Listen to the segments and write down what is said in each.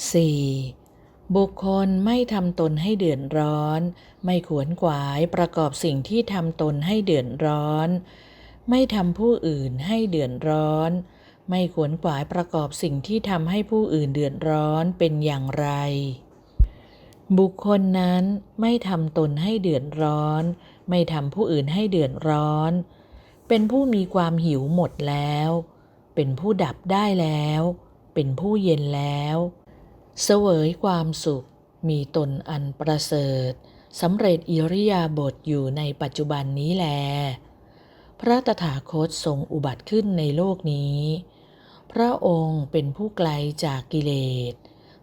4. บุคคลไม่ทำตนให้เดือดร้อน ไม่ขวนขวายประกอบสิ่งที่ทำตนให้เดือดร้อน ไม่ทำผู้อื่นให้เดือดร้อน ไม่ขวนขวายประกอบสิ่งที่ทำให้ผู้อื่นเดือดร้อนเป็นอย่างไร บุคคลนั้นไม่ทำตนให้เดือดร้อน ไม่ทำผู้อื่นให้เดือดร้อน เป็นผู้มีความหิวหมดแล้ว เป็นผู้ดับได้แล้ว เป็นผู้เย็นแล้ว เสวยความสุข มีตนอันประเสริฐสำเร็จอิริยาบถอยู่ในปัจจุบันนี้แล พระตถาคตทรงอุบัติขึ้นในโลกนี้ พระองค์เป็นผู้ไกลจากกิเลส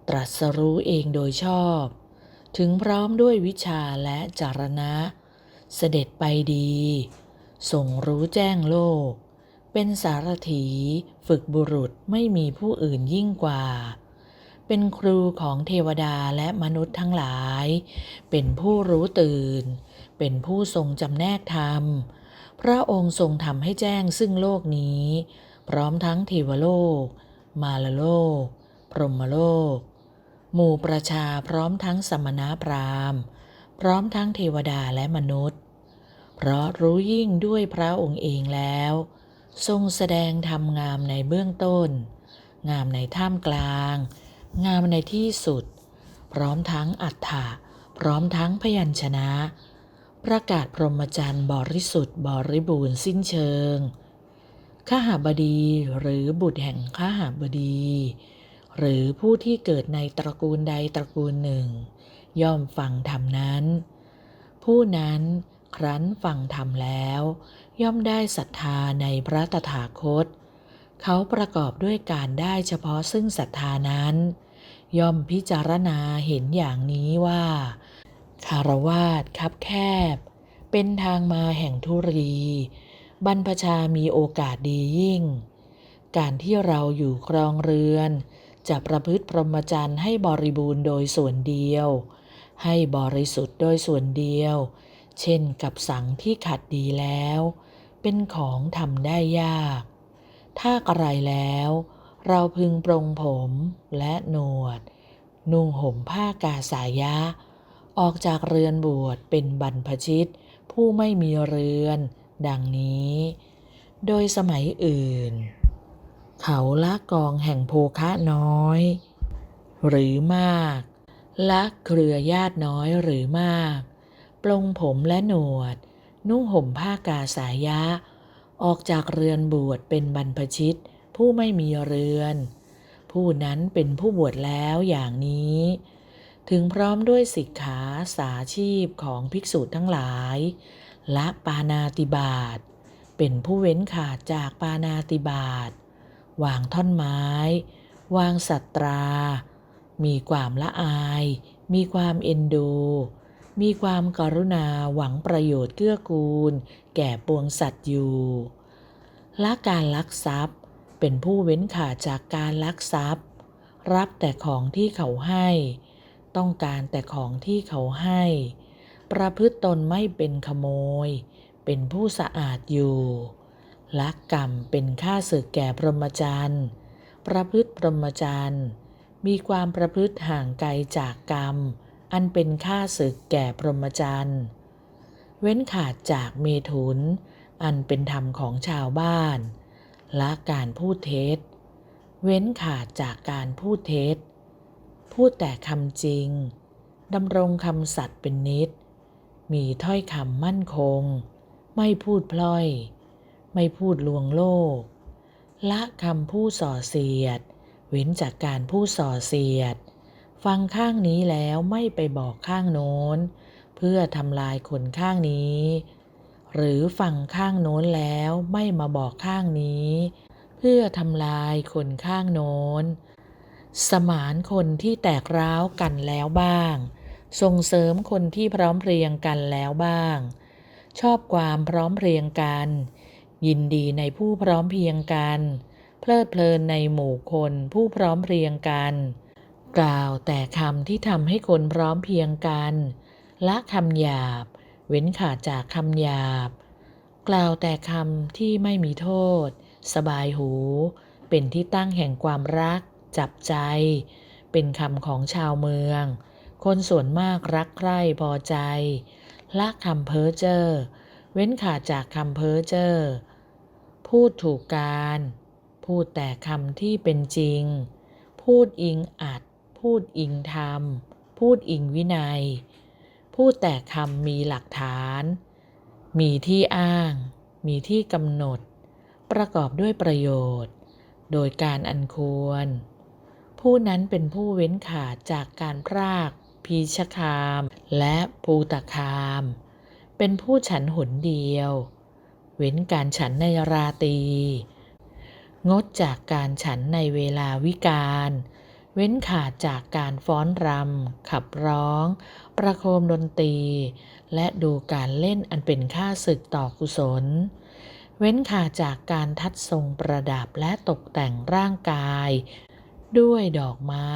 ตรัสรู้เองโดยชอบ ถึงพร้อมด้วยวิชาและจารณะ เสด็จไปดีทรงรู้แจ้งโลก เป็นสารถีฝึกบุรุษไม่มีผู้อื่นยิ่งกว่า เป็นครูของเทวดาและมนุษย์ทั้งหลาย เป็นผู้รู้ตื่น เป็นผู้ทรงจำแนกธรรม พระองค์ทรงทำให้แจ้งซึ่งโลกนี้ พร้อมทั้งเทวโลก มาลโลก พรหมโลก หมู่ประชาพร้อมทั้งสมณพราหมณ์ พร้อมทั้งเทวดาและมนุษย์ เพราะรู้ยิ่งด้วยพระองค์เองแล้ว ทรงแสดงธรรมงามในเบื้องต้น งามในท่ามกลาง งามในที่สุด พร้อมทั้งอัฏฐะพร้อมทั้งพยัญชนะ ประกาศพรหมจรรย์บริสุทธิ์บริบูรณ์สิ้นเชิงข้าหาบดีหรือบุตรแห่งข้าหาบดี หรือผู้ที่เกิดในตระกูลใดตระกูลหนึ่ง ย่อมฟังธรรมนั้น ผู้นั้นครั้นฟังธรรมแล้ว ย่อมได้ศรัทธาในพระตถาคต เขาประกอบด้วยการได้เฉพาะซึ่งศรัทธานั้น ย่อมพิจารณาเห็นอย่างนี้ว่าคารวาสคับแคบ เป็นทางมาแห่งทุรี บรรพชามีโอกาสดียิ่ง การที่เราอยู่ครองเรือน จะประพฤติพรหมจรรย์ให้บริบูรณ์โดยส่วนเดียว ให้บริสุทธิ์โดยส่วนเดียว เช่นกับสังที่ขัดดีแล้ว เป็นของทำได้ยาก ถ้ากระไรแล้ว เราพึงปรงผมและหนวด นุ่งห่มผ้ากาสายะ ออกจากเรือนบวชเป็นบรรพชิต ผู้ไม่มีเรือน ดังนี้ โดยสมัยอื่น เขาละกองแห่งโภคะน้อย หรือมากละเครือญาติน้อยหรือมาก ปลงผมและหนวด นุ่งห่มผ้ากาสายะ ออกจากเรือนบวชเป็นบรรพชิต ผู้ไม่มีเรือน ผู้นั้นเป็นผู้บวชแล้วอย่างนี้ ถึงพร้อมด้วยสิกขาสาชีพของภิกษุทั้งหลายละปานาติบาตเป็นผู้เว้นขาดจากปานาติบาตวางท่อนไม้ วางสัตรา มีความละอาย มีความเอ็นดู มีความกรุณาหวังประโยชน์เกื้อกูล แก่ปวงสัตว์อยู่ละการลักทรัพย์ เป็นผู้เว้นขาดจากการลักทรัพย์ รับแต่ของที่เขาให้ ต้องการแต่ของที่เขาให้ ประพฤติตนไม่เป็นขโมย เป็นผู้สะอาดอยู่ละกรรมเป็นค่าศึกแก่พรหมจรรย์ ประพฤติพรหมจรรย์ มีความประพฤติห่างไกลจากกรรม อันเป็นค่าศึกแก่พรหมจรรย์เว้นขาดจากเมถุน อันเป็นธรรมของชาวบ้านละการพูดเท็จ เว้นขาดจากการพูดเท็จ พูดแต่คำจริงดำรงคำสัตย์เป็นนิด มีถ้อยคำมั่นคง ไม่พูดพล่อย ไม่พูดลวงโลก ละคำพูดส่อเสียด เว้นจากการพูดส่อเสียด ฟังข้างนี้แล้วไม่ไปบอกข้างโน้น เพื่อทำลายคนข้างนี้ หรือฟังข้างโน้นแล้วไม่มาบอกข้างนี้ เพื่อทำลายคนข้างโน้น สมานคนที่แตกร้าวกันแล้วบ้าง ส่งเสริมคนที่พร้อมเพรียงกันแล้วบ้าง ชอบความพร้อมเพรียงกัน ยินดีในผู้พร้อมเพรียงกัน เพลิดเพลินในหมู่คนผู้พร้อมเพรียงกัน กล่าวแต่คำที่ทำให้คนพร้อมเพียงกัน ละคำหยาบ เว้นขาดจากคำหยาบ กล่าวแต่คำที่ไม่มีโทษ สบายหู เป็นที่ตั้งแห่งความรัก จับใจ เป็นคำของชาวเมือง คนส่วนมากรักใคร่พอใจ ละคำเพ้อเจ้อเว้นขาดจากคำเพ้อเจ้อพูดถูกการ พูดแต่คำที่เป็นจริง พูดอิงอัด พูดอิงธรรม พูดอิงวินัย พูดแต่คำมีหลักฐาน มีที่อ้าง มีที่กำหนด ประกอบด้วยประโยชน์ โดยการอันควร ผู้นั้นเป็นผู้เว้นขาดจากการพรากพีชคาม และภูตคาม เป็นผู้ฉันหนเดียว เว้นการฉันในราตีงดจากการฉันในเวลาวิกาล เว้นขาดจากการฟ้อนรำ ขับร้อง ประโคมดนตรี และดูการเล่นอันเป็นค่าศึกต่อกุศล เว้นขาดจากการทัดทรงประดับและตกแต่งร่างกาย ด้วยดอกไม้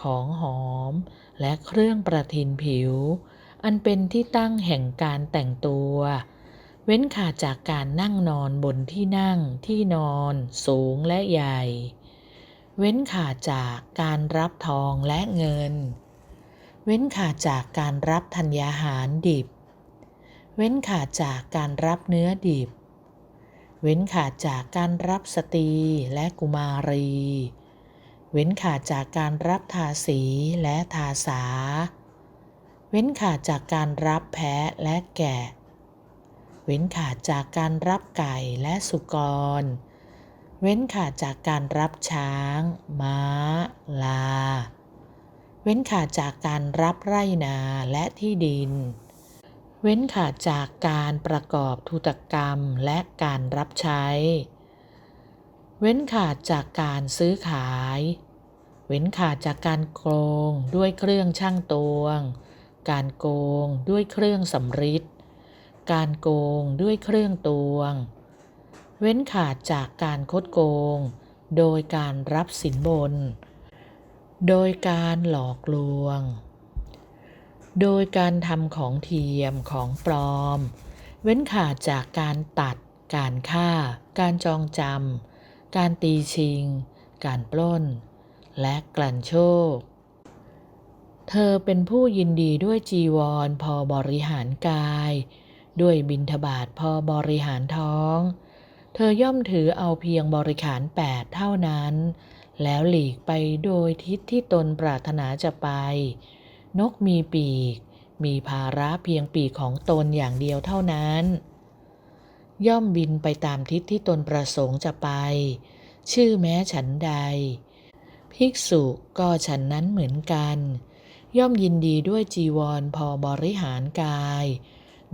ของหอม และเครื่องประทินผิว อันเป็นที่ตั้งแห่งการแต่งตัว เว้นขาดจากการนั่งนอนบนที่นั่งที่นอนสูงและใหญ่ เว้นขาดจากการรับทองและเงิน เว้นขาดจากการรับธัญญาหารดิบ เว้นขาดจากการรับเนื้อดิบ เว้นขาดจากการรับสตรีและกุมารี เว้นขาดจากการรับทาสีและทาสา เว้นขาดจากการรับแพะและแกะ เว้นขาดจากการรับไก่และสุกร เว้นขาดจากการรับช้าง ม้า ลา เว้นขาดจากการรับไร่นาและที่ดิน เว้นขาดจากการประกอบธุตกรรมและการรับใช้ เว้นขาดจากการซื้อขาย เว้นขาดจากการโกงด้วยเครื่องช่างตวง การโกงด้วยเครื่องสำริด การโกงด้วยเครื่องตวง เว้นขาดจากการคดโกง โดยการรับสินบน โดยการหลอกลวง โดยการทำของเทียมของปลอม เว้นขาดจากการตัด การฆ่า การจองจำ การตีชิง การปล้น และกลั่นโชค เธอเป็นผู้ยินดีด้วยจีวรพอบริหารกาย ด้วยบิณฑบาตพอบริหารท้อง เธอย่อมถือเอาเพียงบริขารแปดเท่านั้น แล้วหลีกไปโดยทิศที่ตนปรารถนาจะไป นกมีปีก มีภาระเพียงปีกของตนอย่างเดียวเท่านั้น ย่อมบินไปตามทิศที่ตนประสงค์จะไป ชื่อแม้ฉันใด ภิกษุก็ฉันนั้นเหมือนกัน ย่อมยินดีด้วยจีวรพอบริหารกาย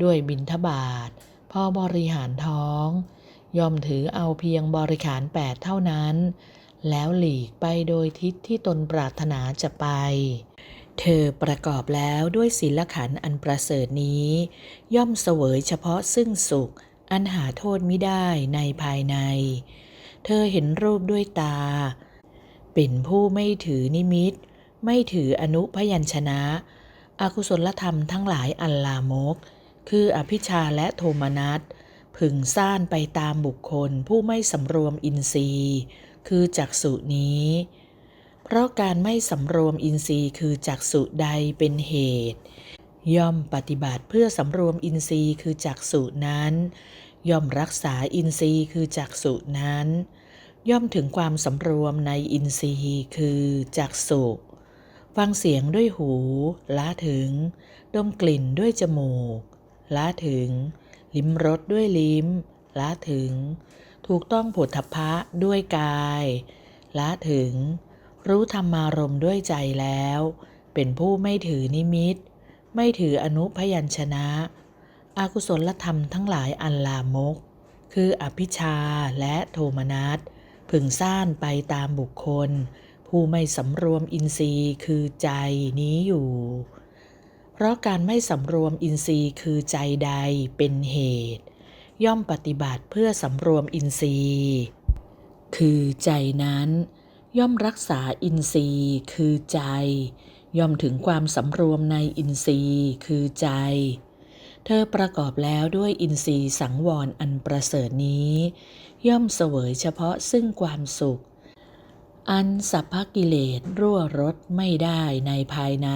ด้วยบิณฑบาตพอบริหารท้อง ย่อมถือเอาเพียงบริขารแปดเท่านั้น แล้วหลีกไปโดยทิศที่ตนปรารถนาจะไป เธอประกอบแล้วด้วยศีลขันอันประเสริฐนี้ ย่อมเสวยเฉพาะซึ่งสุข อันหาโทษไม่ได้ในภายใน เธอเห็นรูปด้วยตา เป็นผู้ไม่ถือนิมิต ไม่ถืออนุพยัญชนะอากุศลธรรมทั้งหลายอันลามก คืออภิชาและโทมนัส พึงซ่านไปตามบุคคลผู้ไม่สำรวมอินทรีย์ คือจักษุนี้ เพราะการไม่สำรวมอินทรีย์คือจักษุใดเป็นเหตุ ย่อมปฏิบัติเพื่อสำรวมอินทรีย์คือจักษุนั้น ย่อมรักษาอินทรีย์คือจักษุนั้น ย่อมถึงความสำรวมในอินทรีย์คือจักษุฟังเสียงด้วยหูละถึง ดมกลิ่นด้วยจมูกละถึง ลิ้มรสด้วยลิ้ม ละถึง ถูกต้องผลทพะด้วยกาย ละถึง รู้ธรรมารมด้วยใจแล้ว เป็นผู้ไม่ถือนิมิต ไม่ถืออนุพยัญชนะ อากุศลธรรมทั้งหลายอันลามก คืออภิชาและโทมนัสพึงซ่านไปตามบุคคล ผู้ไม่สำรวมอินทรีย์คือใจนี้อยู่ เพราะการไม่สำรวมอินทรีย์คือใจใดเป็นเหตุ ย่อมปฏิบัติเพื่อสำรวมอินทรีย์ คือใจนั้น ย่อมรักษาอินทรีย์คือใจ ย่อมถึงความสำรวมในอินทรีย์คือใจ เธอประกอบแล้วด้วยอินทรีย์สังวรอันประเสริฐนี้ ย่อมเสวยเฉพาะซึ่งความสุข อันสัพพกิเลสรั่วรดไม่ได้ในภายใน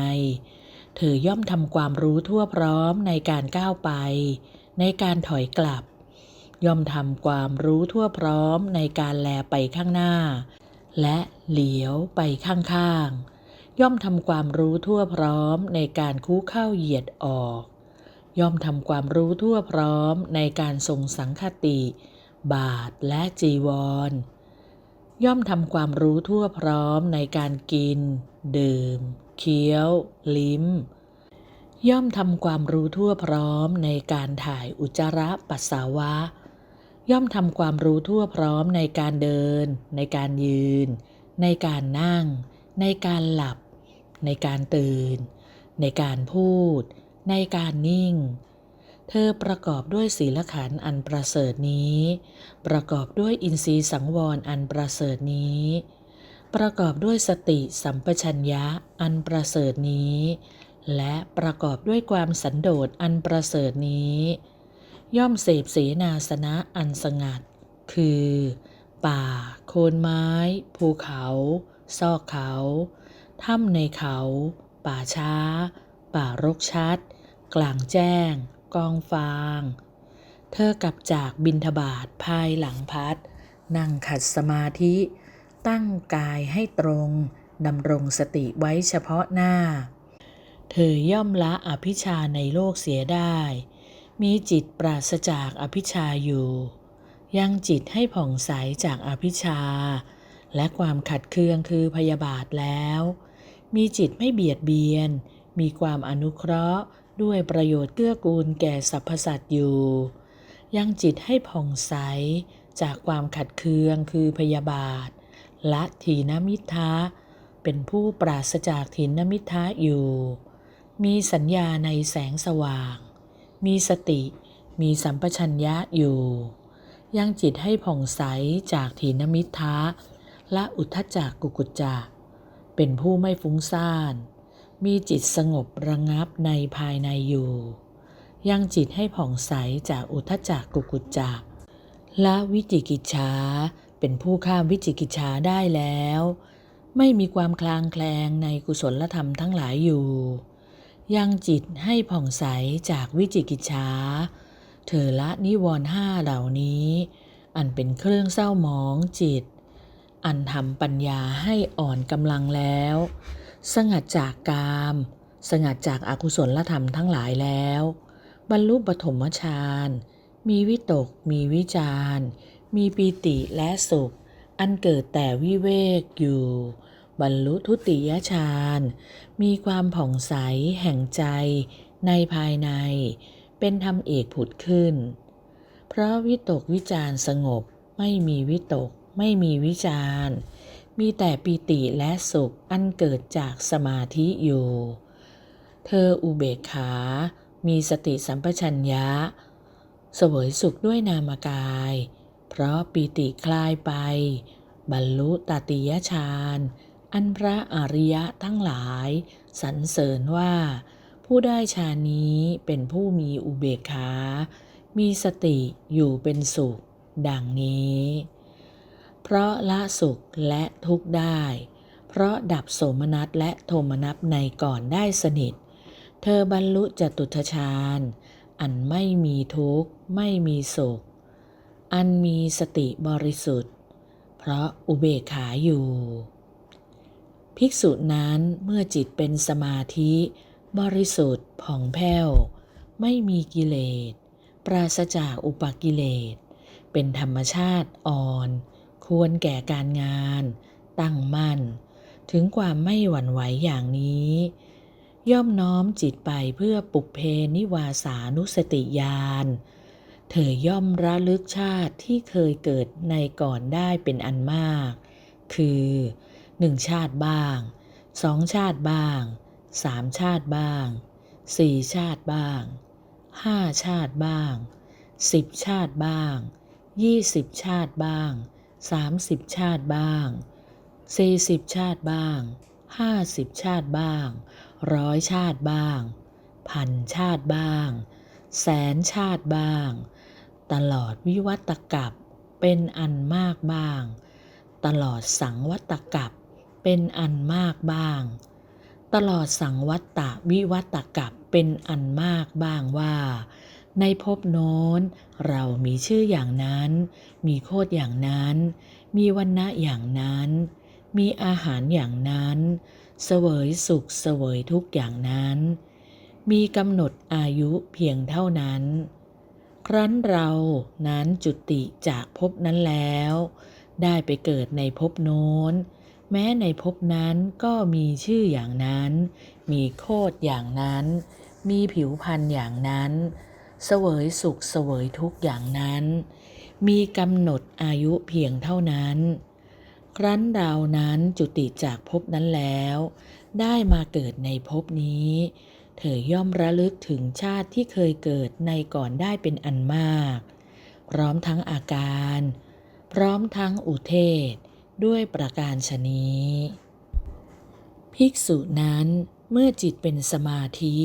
เธอย่อมทำความรู้ทั่วพร้อมในการก้าวไป ในการถอยกลับ ย่อมทำความรู้ทั่วพร้อมในการแลไปข้างหน้า และเหลียวไปข้างๆ ย่อมทำความรู้ทั่วพร้อมในการคู่เข้าเหยียดออก ย่อมทำความรู้ทั่วพร้อมในการทรงสังคติ บาทและจีวร ย่อมทำความรู้ทั่วพร้อมในการกิน ดื่ม เคี้ยว ลิ้ม ย่อมทำความรู้ทั่วพร้อมในการถ่ายอุจจาระปัสสาวะ ย่อมทำความรู้ทั่วพร้อมในการเดิน ในการยืน ในการนั่ง ในการหลับ ในการตื่น ในการพูด ในการนิ่งเธอประกอบด้วยศีลขันอันประเสริฐนี้ ประกอบด้วยอินทรีย์สังวรอันประเสริฐนี้ ประกอบด้วยสติสัมปชัญญะอันประเสริฐนี้ และประกอบด้วยความสันโดษอันประเสริฐนี้ ย่อมเสพเสนาสนะอันสงัด คือ ป่า โคนไม้ ภูเขา ซอกเขาถ้ำในเขา ป่าช้า ป่ารกชัด กลางแจ้ง กองฟาง เธอกลับจากบินทบาทภายหลังพัด นั่งขัดสมาธิ ตั้งกายให้ตรงดำรงสติไว้เฉพาะหน้า เธอย่อมละอภิชาในโลกเสียได้ มีจิตปราศจากอภิชาอยู่ ยังจิตให้ผ่องใสจากอภิชา และความขัดเคืองคือพยาบาทแล้ว มีจิตไม่เบียดเบียน มีความอนุเคราะห์ด้วยประโยชน์เกื้อกูลแก่สรรพสัตว์อยู่ ยังจิตให้ผ่องใสจากความขัดเคืองคือพยาบาท ละถีนมิทะเป็นผู้ปราศจากถีนมิทะอยู่ มีสัญญาในแสงสว่าง มีสติ มีสัมปชัญญะอยู่ ยังจิตให้ผ่องใสจากถีนมิทะละอุทธจักกุกุจจะเป็นผู้ไม่ฟุ้งซ่าน มีจิตสงบระงับในภายในอยู่ ยังจิตให้ผ่องใสจากอุทธจักกุกุจจะละวิจิกิจฉา เป็นผู้ข้ามวิจิกิจฉาได้แล้ว ไม่มีความคลางแคลงในกุศลธรรมทั้งหลายอยู่ ยังจิตให้ผ่องใสจากวิจิกิจฉาเธอละนิวรณ์ห้าเหล่านี้ อันเป็นเครื่องเศร้าหมองจิต อันทำปัญญาให้อ่อนกำลังแล้ว สงัดจากกาม สงัดจากอากุศลธรรมทั้งหลายแล้ว บรรลุปฐมฌานมีวิตก มีวิจาร มีปีติและสุข อันเกิดแต่วิเวกอยู่ บรรลุทุติยฌาน มีความผ่องใสแห่งใจในภายใน เป็นธรรมเอกผุดขึ้น เพราะวิตกวิจารสงบ ไม่มีวิตก ไม่มีวิจารมีแต่ปีติและสุขอันเกิดจากสมาธิอยู่ เธออุเบกขา มีสติสัมปชัญญะ เสวยสุขด้วยนามกาย เพราะปีติคลายไป บรรลุตติยฌานอันพระอริยะทั้งหลายสรรเสริญว่า ผู้ได้ฌานนี้เป็นผู้มีอุเบกขา มีสติอยู่เป็นสุข ดังนี้ เพราะละสุขและทุกข์ได้ เพราะดับโสมนัสและโทมนัสในก่อนได้สนิท เธอบรรลุจตุทฌานอันไม่มีทุกข์ ไม่มีสุข อันมีสติบริสุทธิ์ เพราะอุเบกขาอยู่ ภิกษุนั้นเมื่อจิตเป็นสมาธิ บริสุทธิ์ผ่องแผ้ว ไม่มีกิเลส ปราศจากอุปกิเลส เป็นธรรมชาติอ่อน ควรแก่การงาน ตั้งมั่น ถึงความไม่หวั่นไหวอย่างนี้ ย่อมน้อมจิตไปเพื่อปุกเพนิวาสานุสติญาณ เธอย่อมระลึกชาติที่เคยเกิดในก่อนได้เป็นอันมาก คือหนึ่งชาติบ้างสองชาติบ้างสามชาติบ้างสี่ชาติบ้างห้าชาติบ้างสิบชาติบ้างยี่สิบชาติบ้างสามสิบชาติบ้างสี่สิบชาติบ้างห้าสิบชาติบ้างร้อยชาติบ้าง พันชาติบ้าง แสนชาติบ้าง ตลอดวิวัตกับเป็นอันมากบ้าง ตลอดสังวัตกับเป็นอันมากบ้าง ตลอดสังวัตตวิวัตกับเป็นอันมากบ้างว่า ในภพโน้น เรามีชื่ออย่างนั้น มีโคดอย่างนั้น มีวันณะอย่างนั้น มีอาหารอย่างนั้น เสวยสุขเสวยทุกอย่างนั้น มีกำหนดอายุเพียงเท่านั้น ครั้นเรานั้นจุติจากภพนั้นแล้ว ได้ไปเกิดในภพโน้น แม้ในภพนั้นก็มีชื่ออย่างนั้น มีโคดอย่างนั้น มีผิวพรรณอย่างนั้น เสวยสุขเสวยทุกข์อย่างนั้น มีกำหนดอายุเพียงเท่านั้น ครั้นเรานั้นจุติจากภพนั้นแล้ว ได้มาเกิดในภพนี้ เธอย่อมระลึกถึงชาติที่เคยเกิดในก่อนได้เป็นอันมาก พร้อมทั้งอาการ พร้อมทั้งอุเทศ ด้วยประการชนี้ ภิกษุนั้นเมื่อจิตเป็นสมาธิ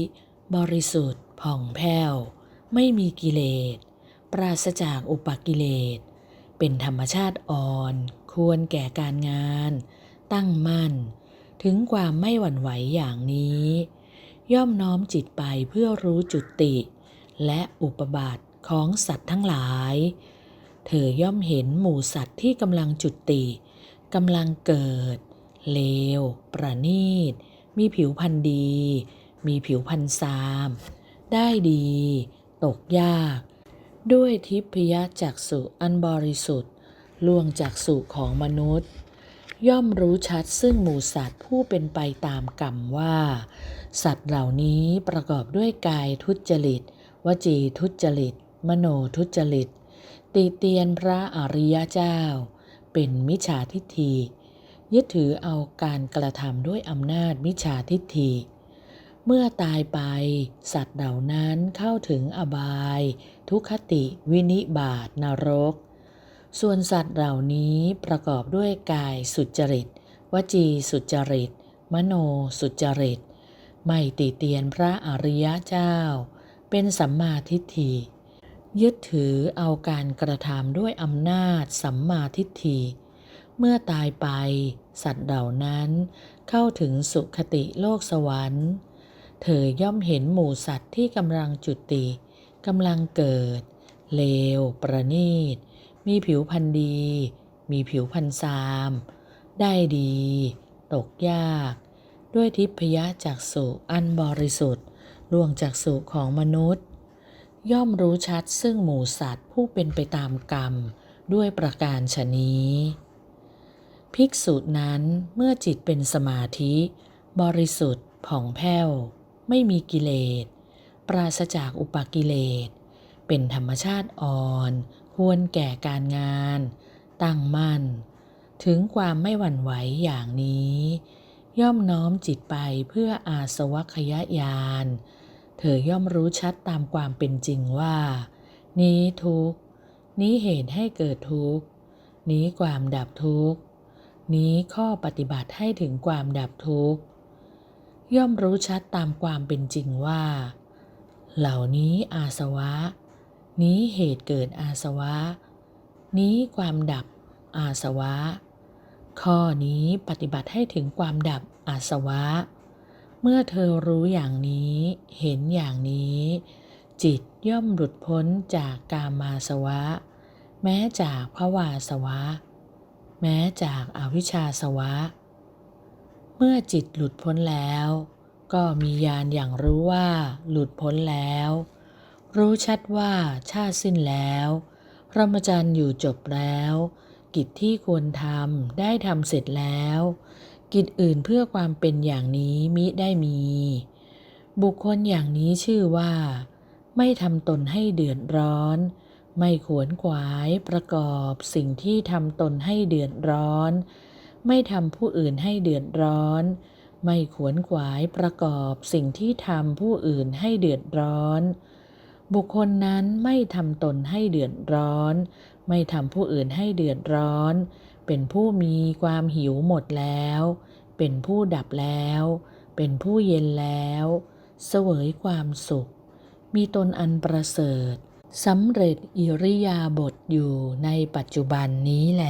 บริสุทธิ์ ผ่องแผ้ว ไม่มีกิเลส ปราศจากอุปกิเลส เป็นธรรมชาติอ่อน ควรแก่การงาน ตั้งมั่น ถึงความไม่หวั่นไหวอย่างนี้ ย่อมน้อมจิตไปเพื่อรู้จุติ และอุปบาทของสัตว์ทั้งหลาย เธอย่อมเห็นหมู่สัตว์ที่กำลังจุติกำลังเกิด เลว ประณีต มีผิวพรรณดี มีผิวพรรณซาม ได้ดี ตกยาก ด้วยทิพยจักสุอันบริสุทธิ์ล่วงจากสุของมนุษย์ ย่อมรู้ชัดซึ่งหมู่สัตว์ผู้เป็นไปตามกรรมว่า สัตว์เหล่านี้ประกอบด้วยกายทุจริต วจีทุจริต มโนทุจริตติเตียนพระอริยเจ้า เป็นมิจฉาทิฏฐิยึดถือเอาการกระทำด้วยอำนาจมิจฉาทิฏฐิ เมื่อตายไปสัตว์เหล่านั้นเข้าถึงอบาย ทุคติวินิบาตนรก ส่วนสัตว์เหล่านี้ประกอบด้วยกายสุจริต วจีสุจริต มโนสุจริต ไม่ติเตียนพระอริยะเจ้า เป็นสัมมาทิฏฐิ ยึดถือเอาการกระทำด้วยอำนาจสัมมาทิฏฐิ เมื่อตายไป สัตว์เหล่านั้นเข้าถึงสุคติโลกสวรรค์ เธอย่อมเห็นหมู่สัตว์ที่กำลังจุติกำลังเกิด เลว ประณีต มีผิวพรรณดี มีผิวพรรณซาม ได้ดี ตกยาก ด้วยทิพยจักสุอันบริสุทธิ์ล่วงจากสุของมนุษย์ ย่อมรู้ชัดซึ่งหมู่สัตว์ผู้เป็นไปตามกรรมด้วยประการชนี้ ภิกษุนั้นเมื่อจิตเป็นสมาธิ บริสุทธิ์ผ่องแผ้ว ไม่มีกิเลส ปราศจากอุปกิเลส เป็นธรรมชาติอ่อน ควรแก่การงาน ตั้งมั่น ถึงความไม่หวั่นไหวอย่างนี้ ย่อมน้อมจิตไปเพื่ออาสวัคยญาณเธอย่อมรู้ชัดตามความเป็นจริงว่า นี้ทุกนี้เหตุให้เกิดทุกนี้ความดับทุกนี้ข้อปฏิบัติให้ถึงความดับทุกข์ ย่อมรู้ชัดตามความเป็นจริงว่า เหล่านี้อาสวะ นี้เหตุเกิดอาสวะ นี้ความดับอาสวะ ข้อนี้ปฏิบัติให้ถึงความดับอาสวะ เมื่อเธอรู้อย่างนี้ เห็นอย่างนี้ จิตย่อมหลุดพ้นจากกามาสวะ แม้จากภวาสวะ แม้จากอาวิชชาสวะ เมื่อจิตหลุดพ้นแล้ว ก็มีญาณอย่างรู้ว่าหลุดพ้นแล้ว รู้ชัดว่าชาติสิ้นแล้วพรหมจรรย์อยู่จบแล้ว กิจที่ควรทำได้ทำเสร็จแล้ว กิจอื่นเพื่อความเป็นอย่างนี้มิได้มี บุคคลอย่างนี้ชื่อว่า ไม่ทำตนให้เดือดร้อน ไม่ขวนขวายประกอบสิ่งที่ทำตนให้เดือดร้อน ไม่ทำผู้อื่นให้เดือดร้อน ไม่ขวนขวายประกอบสิ่งที่ทำผู้อื่นให้เดือดร้อน บุคคลนั้นไม่ทำตนให้เดือดร้อน ไม่ทำผู้อื่นให้เดือดร้อน เป็นผู้มีความหิวหมดแล้ว เป็นผู้ดับแล้ว เป็นผู้เย็นแล้ว เสวยความสุข มีตนอันประเสริฐสำเร็จอิริยาบถอยู่ในปัจจุบันนี้แล